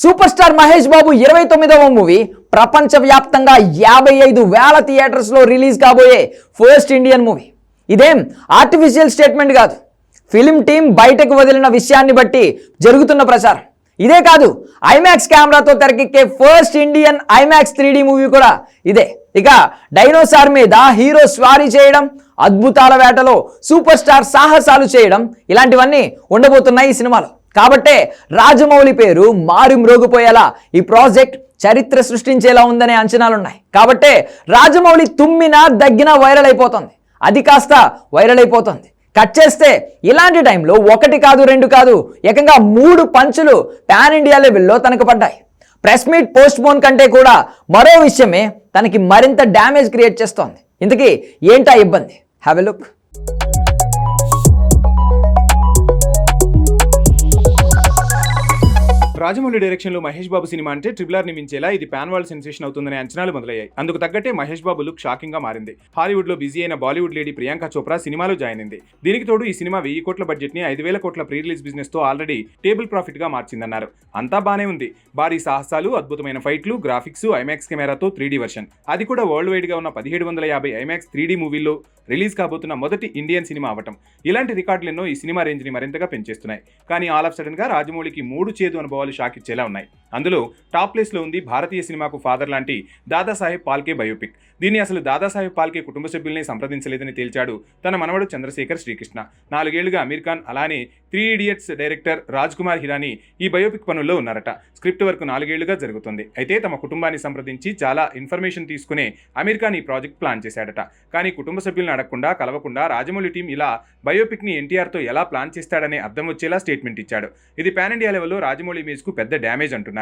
Super star Mahesh Babu ఇరవై తొమ్మిదవ movie ప్రపంచవ్యాప్తంగా యాభై ఐదు వేల థియేటర్స్లో రిలీజ్ కాబోయే ఫస్ట్ ఇండియన్ మూవీ. ఇదేం ఆర్టిఫిషియల్ స్టేట్మెంట్ కాదు. ఫిలిం టీం బయటకు వదిలిన విషయాన్ని బట్టి జరుగుతున్న ప్రచారం. ఇదే కాదు ఐమాక్స్ కెమెరాతో తెరకెక్కే first Indian IMAX three movie కూడా ఇదే. ఇక డైనోసార్ మీద హీరో స్వారీ చేయడం అద్భుతాల వేటలో సూపర్ స్టార్ సాహసాలు చేయడం ఇలాంటివన్నీ ఉండబోతున్నాయి ఈ సినిమాలో. కాబట్టే రాజమౌళి పేరు మారు మ్రోగిపోయేలా ఈ ప్రాజెక్ట్ చరిత్ర సృష్టించేలా ఉందనే అంచనాలున్నాయి. కాబట్టే రాజమౌళి తుమ్మినా దగ్గినా వైరల్ అయిపోతుంది. అది కాస్త వైరల్ అయిపోతుంది. కట్ చేస్తే ఇలాంటి టైంలో ఒకటి కాదు రెండు కాదు ఏకంగా మూడు పంచులు పాన్ ఇండియా లెవెల్లో తనకు పడ్డాయి. ప్రెస్ మీట్ పోస్ట్ పోన్ కంటే కూడా మరో విషయమే తనకి మరింత డ్యామేజ్ క్రియేట్ చేస్తోంది. ఇంతకీ ఏంటా ఇబ్బంది? హ్యావ్ ఎ లుక్ రాజమౌళి డైరెక్షన్లో మహేష్ బాబు సినిమా అంటే ట్రిబులర్ ఆర్ మించేలా ఇది ప్యాన్ వాల్ సెన్సేషన్ అవుతుందనే అంచనాలు మొదలయ్యాయి. అందుకు తగ్గట్టే మహేష్ బాబు లుక్ షాకింగ్గా మారింది. హాలీవుడ్లో బిజీ అయిన బాలీవుడ్ లేడీ ప్రియాంక చోప్రా సినిమాలో జాయిన్ అయింది. దీనికి తోడు ఈ సినిమా వెయ్యి కోట్ల బడ్జెట్ని ఐదు వేల కోట్ల ప్రీ రిలీజ్ బిజినెస్తో ఆల్రెడీ టేబుల్ ప్రాఫిట్గా మార్చిందన్నారు. అంతా బానే ఉంది. భారీ సాహసాలు అద్భుతమైన ఫైట్లు గ్రాఫిక్స్ ఐమాక్స్ కెమెరాతో త్రీ వర్షన్ అది కూడా వరల్డ్ వైడ్గా ఉన్న పదిహేడు వందల యాభై ఐమాక్స్ త్రీ మూవీలో రిలీజ్ కాబోతున్న మొదటి ఇండియన్ సినిమా అవటం. ఇలాంటి రికార్డులు ఎన్నో ఈ సినిమా రేంజ్ని మరింతగా పెంచేస్తున్నాయి. కానీ ఆల్ ఆఫ్ సడన్గా రాజమౌళికి మూడు చేదు అనుభవాలు షాక్ ఇచ్చేలా ఉన్నాయి. అందులో టాప్ ప్లేస్లో ఉంది భారతీయ సినిమాకు ఫాదర్ లాంటి దాదాసాహెబ్ పాల్కే బయోపిక్. దీన్ని అసలు దాదాసాహెబ్ పాల్కే కుటుంబ సభ్యుల్ని సంప్రదించలేదని తేల్చాడు తన మనవడు చంద్రశేఖర్ శ్రీకృష్ణ. నాలుగేళ్ళుగా అమీర్ ఖాన్ అలానే three idiots director Raj Kumar Hirani ఈ బయోపిక్ పనుల్లో ఉన్నారట. స్క్రిప్ట్ వరకు నాలుగేళ్ళుగా జరుగుతుంది. అయితే తమ కుటుంబాన్ని సంప్రదించి చాలా ఇన్ఫర్మేషన్ తీసుకునే అమీర్ ఖాన్ ఈ ప్రాజెక్ట్ ప్లాన్ చేశాడట. కానీ కుటుంబ సభ్యులను అడగకుండా కలవకుండా రాజమౌళి టీం ఇలా బయోపిక్ని ఎలా ప్లాన్ చేస్తాడనే అర్థం వచ్చేలా స్టేట్మెంట్ ఇచ్చాడు. ఇది పాన్ ఇండియా లెవెల్లో రాజమౌళి ఇమేజ్కు పెద్ద డ్యామేజ్ అంటున్నారు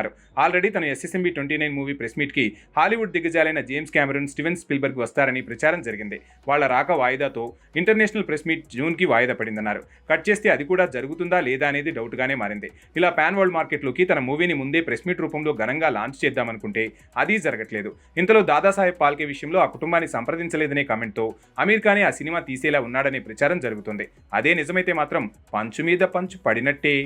ఆల్రెడీ తన SSMB twenty nine movie press మీట్కి Hollywood దిగ్గజాలైన జేమ్స్ క్యామరూన్ స్టీవెన్ స్పిల్బర్గ్ వస్తారని ప్రచారం జరిగింది. వాళ్ళ రాక వాయిదాతో ఇంటర్నేషనల్ ప్రెస్ మీట్ జూన్కి వాయిదా పడిందన్నారు. కట్ చేస్తే అది కూడా జరుగుతుందా లేదా అనేది డౌట్గానే మారింది. ఇలా పాన్ వరల్డ్ మార్కెట్లోకి తన మూవీని ముందే ప్రెస్ మీట్ రూపంలో ఘనంగా లాంచ్ చేద్దామనుకుంటే అది జరగట్లేదు. ఇంతలో దాదాసాహెబ్ పాల్కే విషయంలో ఆ కుటుంబాన్ని సంప్రదించలేదనే కామెంట్తో అమీర్ ఖానే ఆ సినిమా తీసేలా ఉన్నాడనే ప్రచారం జరుగుతుంది. అదే నిజమైతే మాత్రం పంచు మీద పంచు పడినట్టే.